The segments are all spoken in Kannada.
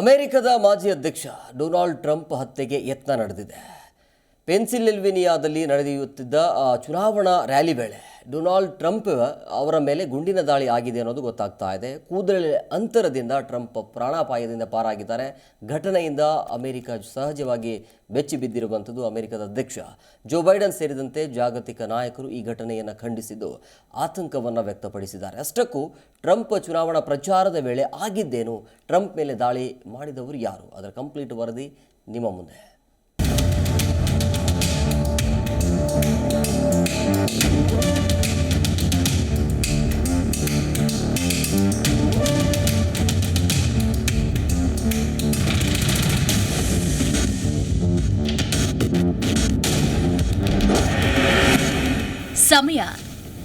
ಅಮೆರಿಕದ ಮಾಜಿ ಅಧ್ಯಕ್ಷ ಡೊನಾಲ್ಡ್ ಟ್ರಂಪ್ ಹತ್ಯೆಗೆ ಯತ್ನ ನಡೆದಿದೆ. ಪೆನ್ಸಿಲ್ವೆನಿಯಾದಲ್ಲಿ ನಡೆಯುತ್ತಿದ್ದ ಚುನಾವಣಾ ರ್ಯಾಲಿ ವೇಳೆ ಡೊನಾಲ್ಡ್ ಟ್ರಂಪ್ ಅವರ ಮೇಲೆ ಗುಂಡಿನ ದಾಳಿ ಆಗಿದೆ ಅನ್ನೋದು ಗೊತ್ತಾಗ್ತಾ ಇದೆ. ಕೂದಲ ಅಂತರದಿಂದ ಟ್ರಂಪ್ ಪ್ರಾಣಾಪಾಯದಿಂದ ಪಾರಾಗಿದ್ದಾರೆ. ಘಟನೆಯಿಂದ ಅಮೆರಿಕ ಸಹಜವಾಗಿ ಬೆಚ್ಚಿ ಬಿದ್ದಿರುವಂಥದ್ದು ಅಮೆರಿಕದ ಅಧ್ಯಕ್ಷ ಜೋ ಬೈಡನ್ ಸೇರಿದಂತೆ ಜಾಗತಿಕ ನಾಯಕರು ಈ ಘಟನೆಯನ್ನು ಖಂಡಿಸಿದ್ದು ಆತಂಕವನ್ನು ವ್ಯಕ್ತಪಡಿಸಿದ್ದಾರೆ. ಅಷ್ಟಕ್ಕೂ ಟ್ರಂಪ್ ಚುನಾವಣಾ ಪ್ರಚಾರದ ವೇಳೆ ಆಗಿದ್ದೇನು, ಟ್ರಂಪ್ ಮೇಲೆ ದಾಳಿ ಮಾಡಿದವರು ಯಾರು? ಅದರ ಕಂಪ್ಲೀಟ್ ವರದಿ ನಿಮ್ಮ ಮುಂದೆ. ಸಮಯ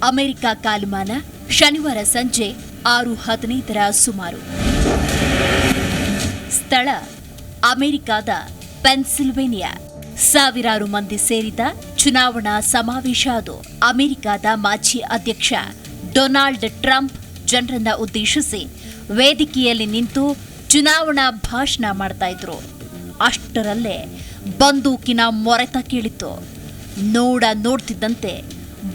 ಅಮೆರಿಕ ಕಾಲಮಾನ ಶನಿವಾರ ಸಂಜೆ ಆರು ಹದಿನೈದರ ಸುಮಾರು. ಸ್ಥಳ ಅಮೆರಿಕದ ಪೆನ್ಸಿಲ್ವೇನಿಯಾ. ಸಾವಿರಾರು ಮಂದಿ ಸೇರಿದ ಚುನಾವಣಾ ಸಮಾವೇಶ ಅದು. ಅಮೆರಿಕದ ಮಾಜಿ ಅಧ್ಯಕ್ಷ ಡೊನಾಲ್ಡ್ ಟ್ರಂಪ್ ಜನರನ್ನ ಉದ್ದೇಶಿಸಿ ವೇದಿಕೆಯಲ್ಲಿ ನಿಂತು ಚುನಾವಣಾ ಭಾಷಣ ಮಾಡ್ತಾ ಇದ್ರು. ಅಷ್ಟರಲ್ಲೇ ಬಂದೂಕಿನ ಮೊರೆತ ಕೇಳಿತು ನೋಡ ನೋಡ್ತಿದ್ದಂತೆ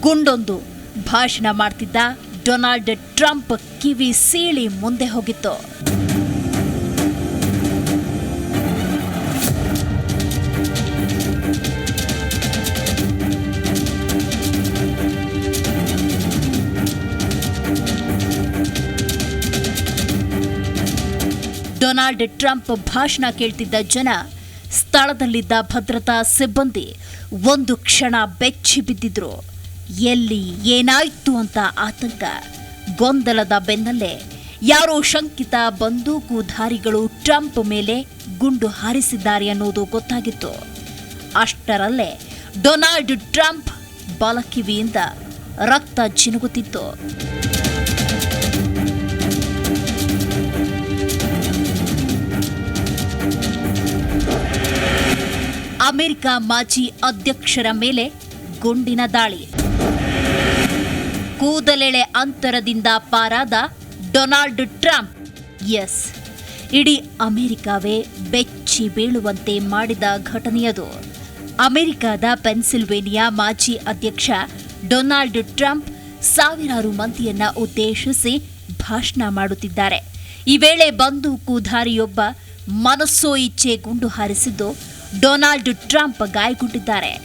ಗುಂಡೊಂದು ಭಾಷಣ ಮಾಡ್ತಿದ್ದ ಡೊನಾಲ್ಡ್ ಟ್ರಂಪ್ ಕಿವಿ ಸೀಳಿ ಮುಂದೆ ಹೋಗಿತ್ತು. ಡೊನಾಲ್ಡ್ ಟ್ರಂಪ್ ಭಾಷಣ ಕೇಳ್ತಿದ್ದ ಜನ ಸ್ಥಳದಲ್ಲಿದ್ದ ಭದ್ರತಾ ಸಿಬ್ಬಂದಿ ಒಂದು ಕ್ಷಣ ಬೆಚ್ಚಿ ಬಿದ್ದಿದ್ರು. ಎಲ್ಲಿ ಏನಾಯ್ತು ಅಂತ ಆತಂಕ. ಗೊಂದಲದ ಬೆನ್ನಲ್ಲೇ ಯಾರೋ ಶಂಕಿತ ಬಂದೂಕುಧಾರಿಗಳು ಟ್ರಂಪ್ ಮೇಲೆ ಗುಂಡು ಹಾರಿಸಿದ್ದಾರೆ ಅನ್ನೋದು ಗೊತ್ತಾಗಿತ್ತು. ಅಷ್ಟರಲ್ಲೇ ಡೊನಾಲ್ಡ್ ಟ್ರಂಪ್ ಬಲಕಿವಿಯಿಂದ ರಕ್ತ ಜಿನುಗುತ್ತಿತ್ತು ಅಮೆರಿಕ ಮಾಜಿ ಅಧ್ಯಕ್ಷರ ಮೇಲೆ ಗುಂಡಿನ ದಾಳಿ. ಕೂದಲೆಳೆ ಅಂತರದಿಂದ ಪಾರಾದ ಡೊನಾಲ್ಡ್ ಟ್ರಂಪ್. ಎಸ್. ಇಡೀ ಅಮೆರಿಕವೇ ಬೆಚ್ಚಿ ಬೀಳುವಂತೆ ಮಾಡಿದ ಘಟನೆಯದು. ಅಮೆರಿಕದ ಪೆನ್ಸಿಲ್ವೇನಿಯಾ ಮಾಜಿ ಅಧ್ಯಕ್ಷ ಡೊನಾಲ್ಡ್ ಟ್ರಂಪ್ ಸಾವಿರಾರು ಮಂದಿಯನ್ನ ಉದ್ದೇಶಿಸಿ ಭಾಷಣ ಮಾಡುತ್ತಿದ್ದಾರೆ. ಈ ವೇಳೆ ಬಂದೂಕುಧಾರಿಯೊಬ್ಬ ಮನಸ್ಸೋ ಇಚ್ಛೆ ಗುಂಡು ಹಾರಿಸಿದ್ದು ಡೊನಾಲ್ಡ್ ಟ್ರಂಪ್ ಗಾಯಗೊಂಡಿದ್ದಾರೆ.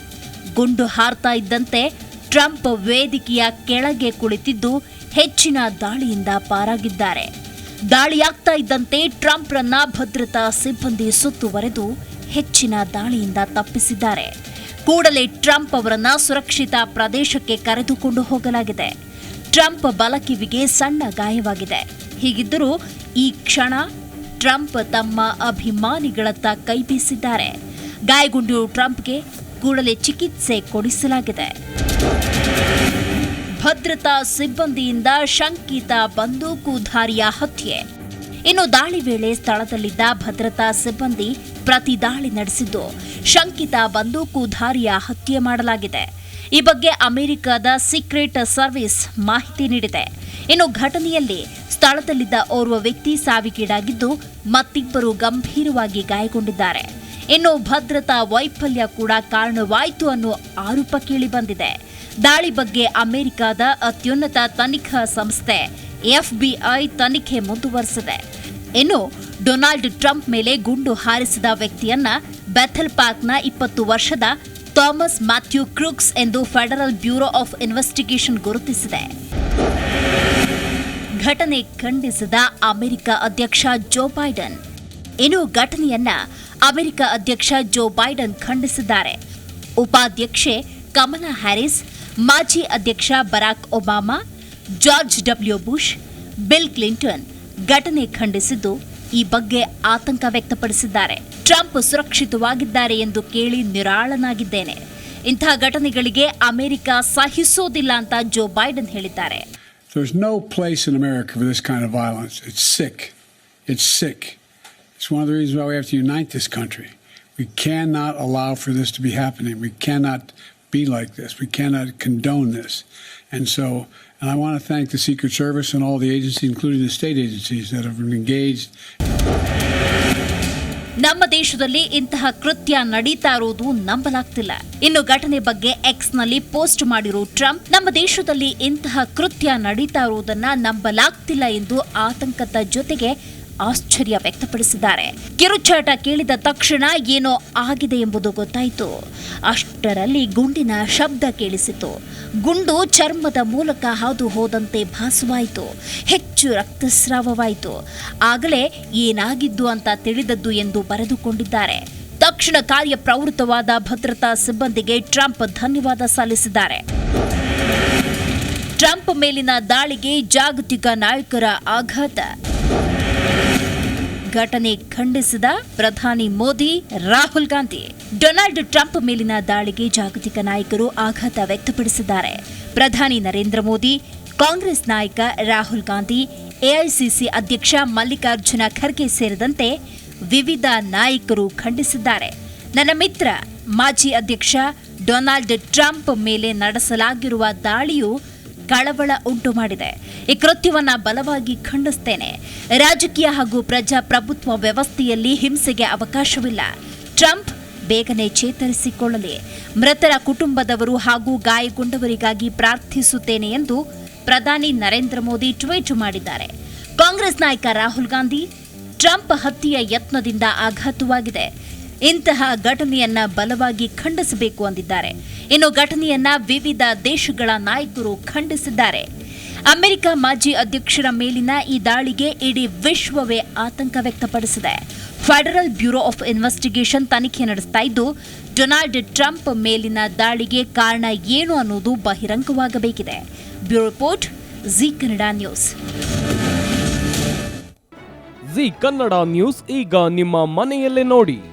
ಗುಂಡು ಹಾರ್ತಾ ಇದ್ದಂತೆ ಟ್ರಂಪ್ ವೇದಿಕೆಯ ಕೆಳಗೆ ಕುಳಿತಿದ್ದು ಹೆಚ್ಚಿನ ದಾಳಿಯಿಂದ ಪಾರಾಗಿದ್ದಾರೆ. ದಾಳಿಯಾಗ್ತಾ ಇದ್ದಂತೆ ಟ್ರಂಪ್ರನ್ನ ಭದ್ರತಾ ಸಿಬ್ಬಂದಿ ಸುತ್ತುವರೆದು ಹೆಚ್ಚಿನ ದಾಳಿಯಿಂದ ತಪ್ಪಿಸಿದ್ದಾರೆ. ಕೂಡಲೇ ಟ್ರಂಪ್ ಅವರನ್ನ ಸುರಕ್ಷಿತ ಪ್ರದೇಶಕ್ಕೆ ಕರೆದುಕೊಂಡು ಹೋಗಲಾಗಿದೆ. ಟ್ರಂಪ್ ಬಲಕಿವಿಗೆ ಸಣ್ಣ ಗಾಯವಾಗಿದೆ. ಹೀಗಿದ್ದರೂ ಈ ಕ್ಷಣ ಟ್ರಂಪ್ ತಮ್ಮ ಅಭಿಮಾನಿಗಳತ್ತ ಕೈ ಬೀಸಿದ್ದಾರೆ. ಗಾಯಗೊಂಡು ಟ್ರಂಪ್ಗೆ ಕೂಡಲೇ ಚಿಕಿತ್ಸೆ ಕೊಡಿಸಲಾಗಿದೆ. ಭದ್ರತಾ ಸಿಬ್ಬಂದಿಯಿಂದ ಶಂಕಿತ ಬಂದೂಕುಧಾರಿಯ ಹತ್ಯೆ. ಇನ್ನು ದಾಳಿ ವೇಳೆ ಸ್ಥಳದಲ್ಲಿದ್ದ ಭದ್ರತಾ ಸಿಬ್ಬಂದಿ ಪ್ರತಿ ದಾಳಿ ನಡೆಸಿದ್ದು, ಶಂಕಿತ ಬಂದೂಕುಧಾರಿಯ ಹತ್ಯೆ ಮಾಡಲಾಗಿದೆ. ಈ ಬಗ್ಗೆ ಅಮೆರಿಕದ ಸೀಕ್ರೆಟ್ ಸರ್ವಿಸ್ ಮಾಹಿತಿ ನೀಡಿದೆ. ಇನ್ನು ಘಟನೆಯಲ್ಲಿ ಸ್ಥಳದಲ್ಲಿದ್ದ ಓರ್ವ ವ್ಯಕ್ತಿ ಸಾವಿಗೀಡಾಗಿದ್ದು, ಮತ್ತಿಬ್ಬರು ಗಂಭೀರವಾಗಿ ಗಾಯಗೊಂಡಿದ್ದಾರೆ. ಇನ್ನು ಭದ್ರತಾ ವೈಫಲ್ಯ ಕೂಡ ಕಾರಣವಾಯಿತು ಅನ್ನೋ ಆರೋಪ ಕೇಳಿಬಂದಿದೆ ದಾಳಿ ಬಗ್ಗೆ ಅಮೆರಿಕದ ಅತ್ಯುನ್ನತ ತನಿಖಾ ಸಂಸ್ಥೆ ಎಫ್ಬಿಐ ತನಿಖೆ ಮುಂದುವರೆಸಿದೆ. ಇನ್ನು ಡೊನಾಲ್ಡ್ ಟ್ರಂಪ್ ಮೇಲೆ ಗುಂಡು ಹಾರಿಸಿದ ವ್ಯಕ್ತಿಯನ್ನ ಬೆಥಲ್ ಪಾರ್ಕ್ನ ಇಪ್ಪತ್ತು ವರ್ಷದ ಥಾಮಸ್ ಮ್ಯಾಥ್ಯೂ ಕ್ರೂಕ್ಸ್ ಎಂದು ಫೆಡರಲ್ ಬ್ಯೂರೋ ಆಫ್ ಇನ್ವೆಸ್ಟಿಗೇಷನ್ ಗುರುತಿಸಿದೆ. ಘಟನೆ ಖಂಡಿಸಿದ ಅಮೆರಿಕ ಅಧ್ಯಕ್ಷ ಜೋ ಬೈಡನ್. ಇನ್ನು ಘಟನೆಯನ್ನ ಅಮೆರಿಕ ಅಧ್ಯಕ್ಷ ಜೋ ಬೈಡನ್ ಖಂಡಿಸಿದ್ದಾರೆ ಉಪಾಧ್ಯಕ್ಷೆ ಕಮಲಾ ಹ್ಯಾರಿಸ್, ಮಾಜಿ ಅಧ್ಯಕ್ಷ Barack Obama, George W Bush, Bill Clinton ಘಟನೆ ಖಂಡಿಸಿದ್ದು ಈ ಬಗ್ಗೆ ಆತಂಕ ವ್ಯಕ್ತಪಡಿಸಿದ್ದಾರೆ ಟ್ರಂಪ್ ಸುರಕ್ಷಿತವಾಗಿದ್ದಾರೆ ಎಂದು ಕೇಳಿ ನಿರಾಳನಾಗಿದ್ದೇನೆ ಇಂತಹ ಘಟನೆಗಳಿಗೆ ಅಮೆರಿಕ ಸಹಿಸೋದಿಲ್ಲ ಅಂತ ಜೋ ಬೈಡನ್ ಹೇಳಿದ್ದಾರೆ There's no place in America for this kind of violence. It's sick. It's sick. It's one of the reasons why we have to unite this country. We cannot allow for this to be happening. We cannot be like this. We cannot condone this. And so, and I want to thank the Secret Service and all the agencies, including the state agencies, that have been engaged ನಮ್ಮ ದೇಶದಲ್ಲಿ ಇಂತಹ ಕೃತ್ಯ ನಡೀತಾ ಇರುವುದು ನಂಬಲಾಗ್ತಿಲ್ಲ ಇನ್ನು ಘಟನೆ ಬಗ್ಗೆ ಎಕ್ಸ್ನಲ್ಲಿ ಪೋಸ್ಟ್ ಮಾಡಿರೋ ಟ್ರಂಪ್ ನಮ್ಮ ದೇಶದಲ್ಲಿ ಇಂತಹ ಕೃತ್ಯ ನಡೀತಾ ಇರುವುದನ್ನ ನಂಬಲಾಗ್ತಿಲ್ಲ ಎಂದು ಆತಂಕದ ಜೊತೆಗೆ ಆಶ್ಚರ್ಯ ವ್ಯಕ್ತಪಡಿಸಿದ್ದಾರೆ. ಕಿರುಚಾಟ ಕೇಳಿದ ತಕ್ಷಣ ಏನೋ ಆಗಿದೆ ಎಂಬುದು ಗೊತ್ತಾಯಿತು. ಅಷ್ಟರಲ್ಲಿ ಗುಂಡಿನ ಶಬ್ದ ಕೇಳಿಸಿತು. ಗುಂಡು ಚರ್ಮದ ಮೂಲಕ ಹಾದು ಹೋದಂತೆ ಭಾಸವಾಯಿತು. ಹೆಚ್ಚು ರಕ್ತಸ್ರಾವವಾಯಿತು. ಆಗಲೇ ಏನಾಗಿದ್ದು ಅಂತ ತಿಳಿದದ್ದು ಎಂದು ಬರೆದುಕೊಂಡಿದ್ದಾರೆ. ತಕ್ಷಣ ಕಾರ್ಯಪ್ರವೃತ್ತವಾದ ಭದ್ರತಾ ಸಿಬ್ಬಂದಿಗೆ ಟ್ರಂಪ್ ಧನ್ಯವಾದ ಸಲ್ಲಿಸಿದ್ದಾರೆ. ಟ್ರಂಪ್ ಮೇಲಿನ ದಾಳಿಗೆ ಜಾಗತಿಕ ನಾಯಕರ ಆಘಾತ. ಘಟನೆ ಖಂಡಿಸಿದ ಪ್ರಧಾನಿ ಮೋದಿ, ರಾಹುಲ್ ಗಾಂಧಿ. ಡೊನಾಲ್ಡ್ ಟ್ರಂಪ್ ಮೇಲಿನ ದಾಳಿಗೆ ಜಾಗತಿಕ ನಾಯಕರು ಆಘಾತ ವ್ಯಕ್ತಪಡಿಸಿದ್ದಾರೆ. ಪ್ರಧಾನಿ ನರೇಂದ್ರ ಮೋದಿ, ಕಾಂಗ್ರೆಸ್ ನಾಯಕ ರಾಹುಲ್ ಗಾಂಧಿ, ಎಐಸಿಸಿ ಅಧ್ಯಕ್ಷ ಮಲ್ಲಿಕಾರ್ಜುನ ಖರ್ಗೆ ಸೇರಿದಂತೆ ವಿವಿಧ ನಾಯಕರು ಖಂಡಿಸಿದ್ದಾರೆ. ನನ್ನ ಮಿತ್ರ, ಮಾಜಿ ಅಧ್ಯಕ್ಷ ಡೊನಾಲ್ಡ್ ಟ್ರಂಪ್ ಮೇಲೆ ನಡೆಸಲಾಗಿರುವ ದಾಳಿಯು ಕಳವಳ ಉಂಟು ಮಾಡಿದೆ. ಈ ಕೃತ್ಯವನ್ನ ಬಲವಾಗಿ ಖಂಡಿಸ್ತೇನೆ. ರಾಜಕೀಯ ಹಾಗೂ ಪ್ರಜಾಪ್ರಭುತ್ವ ವ್ಯವಸ್ಥೆಯಲ್ಲಿ ಹಿಂಸೆಗೆ ಅವಕಾಶವಿಲ್ಲ. ಟ್ರಂಪ್ ಬೇಗನೆ ಚೇತರಿಸಿಕೊಳ್ಳಲಿ. ಮೃತರ ಕುಟುಂಬದವರು ಹಾಗೂ ಗಾಯಗೊಂಡವರಿಗಾಗಿ ಪ್ರಾರ್ಥಿಸುತ್ತೇನೆ ಎಂದು ಪ್ರಧಾನಿ ನರೇಂದ್ರ ಮೋದಿ ಟ್ವೀಟ್ ಮಾಡಿದ್ದಾರೆ. ಕಾಂಗ್ರೆಸ್ ನಾಯಕ ರಾಹುಲ್ ಗಾಂಧಿ ಟ್ರಂಪ್ ಹತ್ಯೆಯ ಯತ್ನದಿಂದ ಆಘಾತವಾಗಿದೆ. ಇಂತಹ ಘಟನೆಯನ್ನ ಬಲವಾಗಿ ಖಂಡಿಸಬೇಕು ಅಂದಿದ್ದಾರೆ. ಇನ್ನು ಘಟನೆಯನ್ನ ವಿವಿಧ ದೇಶಗಳ ನಾಯಕರು ಖಂಡಿಸಿದ್ದಾರೆ. ಅಮೆರಿಕ ಮಾಜಿ ಅಧ್ಯಕ್ಷರ ಮೇಲಿನ ಈ ದಾಳಿಗೆ ಇಡೀ ವಿಶ್ವವೇ ಆತಂಕ ವ್ಯಕ್ತಪಡಿಸಿದೆ. ಫೆಡರಲ್ ಬ್ಯೂರೋ ಆಫ್ ಇನ್ವೆಸ್ಟಿಗೇಷನ್ ತನಿಖೆ ನಡೆಸ್ತಾ ಇದ್ದು, ಡೊನಾಲ್ಡ್ ಟ್ರಂಪ್ ಮೇಲಿನ ದಾಳಿಗೆ ಕಾರಣ ಏನು ಅನ್ನೋದು ಬಹಿರಂಗವಾಗಬೇಕಿದೆ. Bureau report, Zee Kannada news. Zee Kannada news ಈಗ ನಿಮ್ಮ ಮನೆಯಲ್ಲೇ ನೋಡಿ.